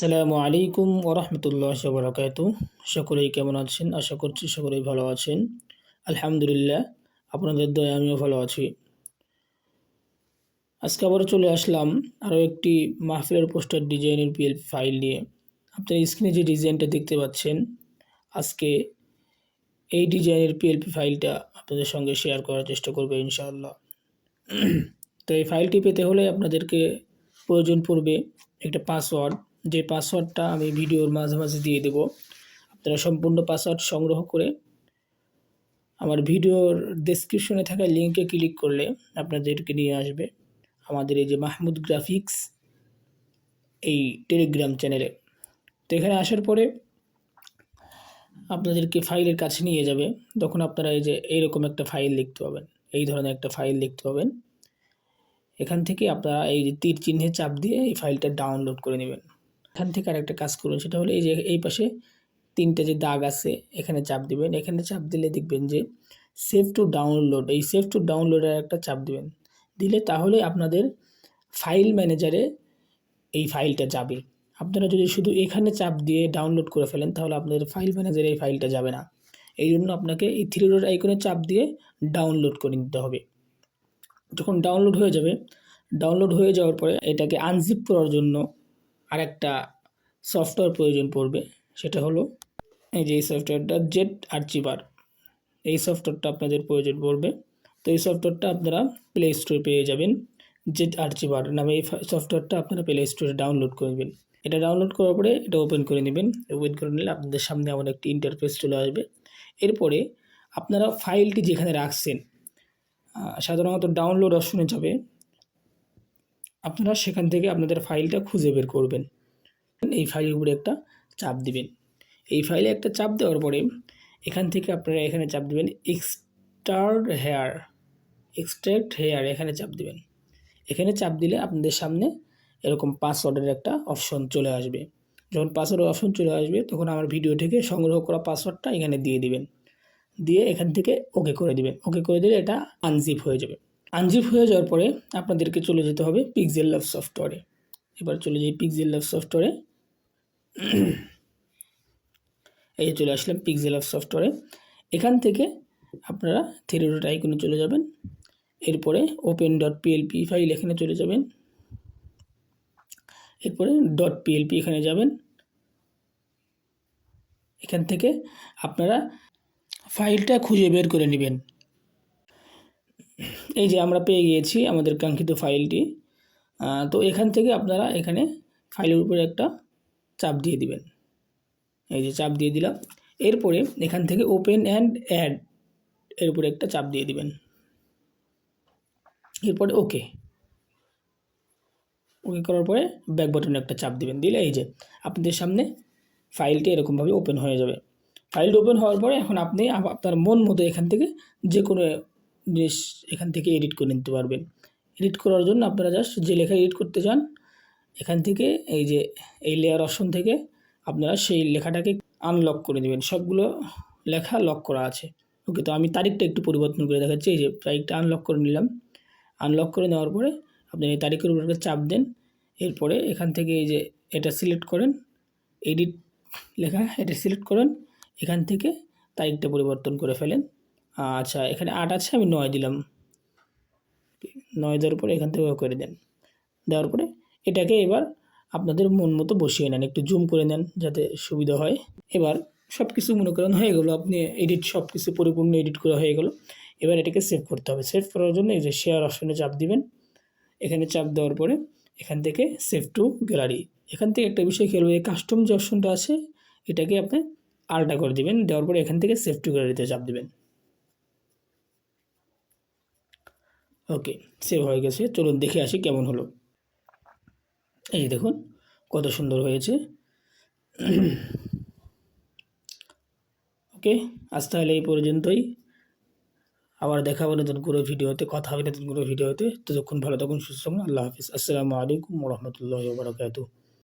আসসালামু আলাইকুম ওরহমতুল্লাহ বরকাত সকলেই কেমন আছেন? আশা করছি সকলেই ভালো আছেন। আলহামদুলিল্লাহ, আপনাদের দয়া আমিও ভালো আছি। আজকে আবার চলে আসলাম আরও একটি মাহফিলের পোস্টার ডিজাইনের পিএল ফাইল নিয়ে। আপনার স্ক্রিনে যে ডিজাইনটা দেখতে পাচ্ছেন, আজকে এই ডিজাইনের পিএলপি ফাইলটা আপনাদের সঙ্গে শেয়ার করার চেষ্টা করব ইনশাআল্লাহ। তো এই ফাইলটি পেতে হলে আপনাদেরকে প্রয়োজন পড়বে একটা পাসওয়ার্ড। যে পাসওয়ার্ডটা আমি ভিডিওর মাঝে মাঝে দিয়ে দেব, আপনারা সম্পূর্ণ পাসওয়ার্ড সংগ্রহ করে আমার ভিডিওর ডেসক্রিপশনে থাকা লিঙ্কে ক্লিক করলে আপনাদেরকে নিয়ে আসবে আমাদের এই যে মাহমুদ গ্রাফিক্স এই টেলিগ্রাম চ্যানেলে তো এখানে আসার পরে আপনাদেরকে ফাইলের কাছে নিয়ে যাবে, তখন আপনারা এই যে এইরকম একটা ফাইল দেখতে পাবেন, এই ধরনের একটা ফাইল দেখতে পাবেন। এখান থেকে আপনারা এই যে তীর চিহ্নে চাপ দিয়ে এই ফাইলটা ডাউনলোড করে নেবেন। এখান থেকে আরেকটা কাজ করুন, সেটা হলো এই যে, এই পাশে তিনটে যে দাগ আছে, এখানে চাপ দিবেন। এখানে চাপ দিলে দেখবেন যে সেভ টু ডাউনলোড এই সেভ টু ডাউনলোডের একটা চাপ দিবেন। দিলে তাহলে আপনাদের ফাইল ম্যানেজারে এই ফাইলটা যাবে। আপনারা যদি শুধু এখানে চাপ দিয়ে ডাউনলোড করে ফেলেন, তাহলে আপনাদের ফাইল ম্যানেজারে এই ফাইলটা যাবে না। এই জন্য আপনাকে এই থ্রি ডট আইকনে চাপ দিয়ে ডাউনলোড করে নিতে হবে। যখন ডাউনলোড হয়ে যাবে ডাউনলোড হয়ে যাওয়ার পরে এটাকে আনজিপ করার জন্য আরেকটা সফটওয়্যার প্রয়োজন পড়বে, সেটা হলো এই যে এই সফটওয়্যারটা জেট আর্চিভার এই সফটওয়্যারটা আপনাদের প্রয়োজন পড়বে। তো এই সফটওয়্যারটা আপনারা প্লে স্টোরে পেয়ে যাবেন জেট আর্চিভার নামে এই সফটওয়্যারটা আপনারা প্লে স্টোরে ডাউনলোড করে নেবেন। এটা ডাউনলোড করার পরে এটা ওপেন করে নেবেন। ওপেন করে নিলে আপনাদের সামনে এমন একটি ইন্টারফেস চলে আসবে। এরপরে আপনারা ফাইলটি যেখানে রাখছেন সাধারণত ডাউনলোড অপশনে যাবে। আপনারা সেখান থেকে আপনাদের ফাইলটা খুঁজে বের করবেন। এই ফাইলের উপরে একটা চাপ দিবেন। এই ফাইলে একটা চাপ দেওয়ার পরে এখান থেকে আপনারা এখানে চাপ দিবেন এক্সট্রার্ড হেয়ার এক্সট্রাক্ট হেয়ার এখানে চাপ দিবেন। এখানে চাপ দিলে আপনাদের সামনে এরকম পাসওয়ার্ডের একটা অপশন চলে আসবে। যখন পাসওয়ার্ডের অপশন চলে আসবে, তখন আমার ভিডিও থেকে সংগ্রহ করা পাসওয়ার্ডটা এখানে দিয়ে দিবেন। দিয়ে এখান থেকে ওকে করে দিবেন। ওকে করে দিলে এটা আনজিপ হয়ে যাবে। আনজিপ হয়ে যাওয়ার পরে আপনাদেরকে চলে যেতে হবে পিক্সেল ল্যাব সফটওয়্যারে এবার চলে যাই পিক্সেল ল্যাব সফটওয়্যারে এই চলে আসলাম পিক্সেল ল্যাব সফটওয়্যারে এখান থেকে আপনারা থ্রি ডট আইকনে চলে যাবেন। এরপরে ওপেন ডট পিএলপি ফাইল এখানে চলে যাবেন। এরপরে. ডট পিএলপি এখানে যাবেন। এখান থেকে আপনারা ফাইলটা খুঁজে বের করে নেবেন। এই যে আমরা পেয়ে গিয়েছি আমাদের কাঙ্ক্ষিত ফাইলটি তো এখান থেকে আপনারা এখানে ফাইলের উপরে একটা চাপ দিয়ে দিবেন। এই যে চাপ দিয়ে দিলাম। এরপরে এখান থেকে ওপেন অ্যান্ড অ্যাড এর উপরে একটা চাপ দিয়ে দিবেন। এরপরে ওকে ওকে করার পরে ব্যাক বাটনে একটা চাপ দিবেন। দিলে এই যে আপনাদের সামনে ফাইলটি এরকমভাবে ওপেন হয়ে যাবে। ফাইলটি ওপেন হওয়ার পরে এখন আপনি আপনার মন মতো এখান থেকে যে কোনো এখান থেকে এডিট করে নিতে পারবেন। এডিট করার জন্য আপনারা জাস্ট যে লেখা এডিট করতে চান, এখান থেকে এই যে এই লেয়ার অপশন থেকে আপনারা সেই লেখাটাকে আনলক করে দেবেন। সবগুলো লেখা লক করা আছে। ওকে তো আমি তারিখটা একটু পরিবর্তন করে দেখাচ্ছি। এই যে তারিখটা আনলক করে নিলাম। আনলক করে নেওয়ার পরে আপনি এই তারিখের উপর চাপ দেন। এরপরে এখান থেকে এই যে এটা সিলেক্ট করেন। এডিট লেখা এটা সিলেক্ট করেন। এখান থেকে তারিখটা পরিবর্তন করে ফেলেন। আচ্ছা এখানে আট আছে, আমি নয় দিলাম। নয় দেওয়ার পরে এখান থেকে করে দেন। দেওয়ার পরে এটাকে এবার আপনাদের মন মতো বসিয়ে নেন, একটু জুম করে নেন যাতে সুবিধা হয়। এবার সব কিছু মনে করেন হয়ে গেলো, আপনি এডিট সব কিছু পরিপূর্ণ এডিট করা হয়ে গেলো। এবার এটাকে সেভ করতে হবে। সেভ করার জন্য এই যে শেয়ার অপশনে চাপ দিবেন। এখানে চাপ দেওয়ার পরে এখান থেকে সেভ টু গ্যালারি এখান থেকে একটা বিষয় খেয়াল এই কাস্টম যে অপশনটা আছে, এটাকে আপনি আলটা করে দিবেন। দেওয়ার পরে এখান থেকে সেভ টু গ্যালারিতে চাপ দিবেন। ওকে সেভ হয়ে গেছে। চলুন দেখে আসি কেমন হলো। এই দেখুন, কত সুন্দর হয়েছে। ওকে, আজ তাহলে এই পর্যন্তই। আবার দেখা হবে নতুন কোনো ভিডিওতে, কথা হবে নতুন কোনো ভিডিওতে। ততক্ষণ ভালো তখন সুস্থ আল্লাহ হাফিজ। আসসালামু আলাইকুম রহমতুল্লাহ বারকাতু